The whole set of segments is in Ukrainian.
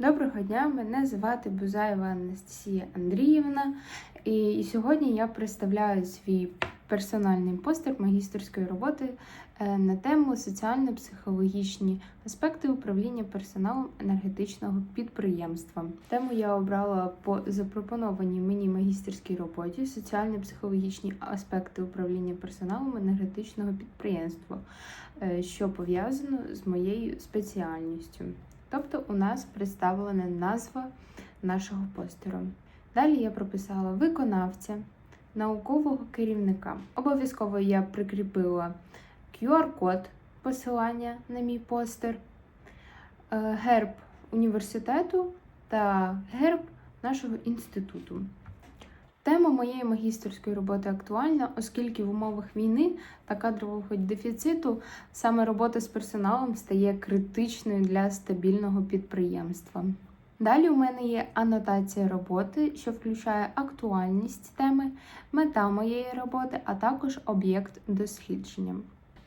Доброго дня, мене звати Бузаєва Анастасія Андріївна, і сьогодні я представляю свій персональний постер магістерської роботи е, на тему соціально-психологічні аспекти управління персоналом енергетичного підприємства. Тему я обрала по запропонованій мені магістерській роботі соціально-психологічні аспекти управління персоналом енергетичного підприємства, е, що пов'язано з моєю спеціальністю. Тобто у нас представлена назва нашого постеру. Далі я прописала виконавця, наукового керівника. Обов'язково я прикріпила QR-код посилання на мій постер, е, герб університету та герб нашого інституту. Тема моєї магістерської роботи актуальна, оскільки в умовах війни та кадрового дефіциту саме робота з персоналом стає критичною для стабільного підприємства. Далі у мене є анотація роботи, що включає актуальність теми, мета моєї роботи, а також об'єкт дослідження.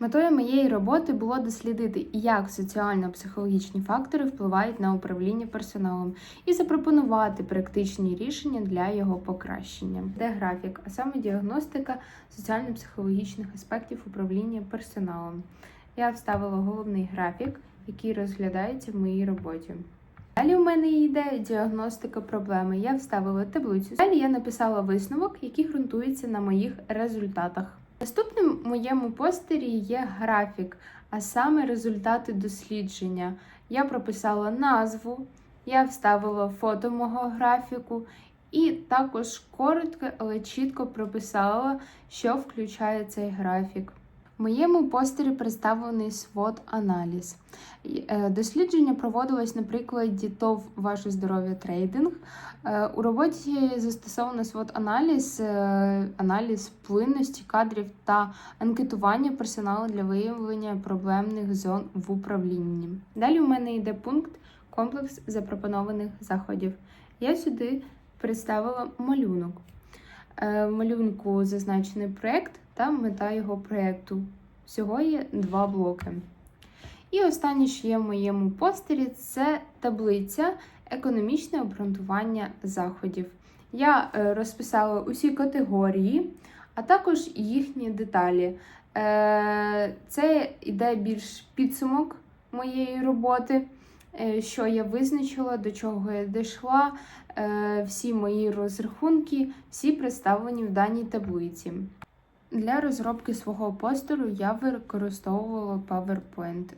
Метою моєї роботи було дослідити, як соціально-психологічні фактори впливають на управління персоналом, і запропонувати практичні рішення для його покращення. Де графік, а саме діагностика соціально-психологічних аспектів управління персоналом. Я вставила головний графік, який розглядається в моїй роботі. Далі у мене йде діагностика проблеми. Я вставила таблицю. Далі я написала висновок, який ґрунтується на моїх результатах. Наступним в моєму постері є графік, а саме результати дослідження. Я прописала назву, я вставила фото мого графіку і також коротко, але чітко прописала, що включає цей графік. В моєму постері представлений SWOT-аналіз. Е, Дослідження проводилось на прикладі ТОВ Ваше здоров'я трейдинг. Е, У роботі застосовано SWOT-аналіз, е, аналіз вплинності кадрів та анкетування персоналу для виявлення проблемних зон в управлінні. Далі у мене йде пункт комплекс запропонованих заходів. Я сюди представила малюнок. В малюнку зазначений проєкт та мета його проєкту. Всього є два блоки. І останнє, що є в моєму постері, це таблиця економічне обґрунтування заходів. Я е, розписала усі категорії, а також їхні деталі. Е, Це йде більш підсумок моєї роботи, е, що я визначила, до чого я дійшла, всі мої розрахунки, всі представлені в даній таблиці. Для розробки свого постеру я використовувала PowerPoint.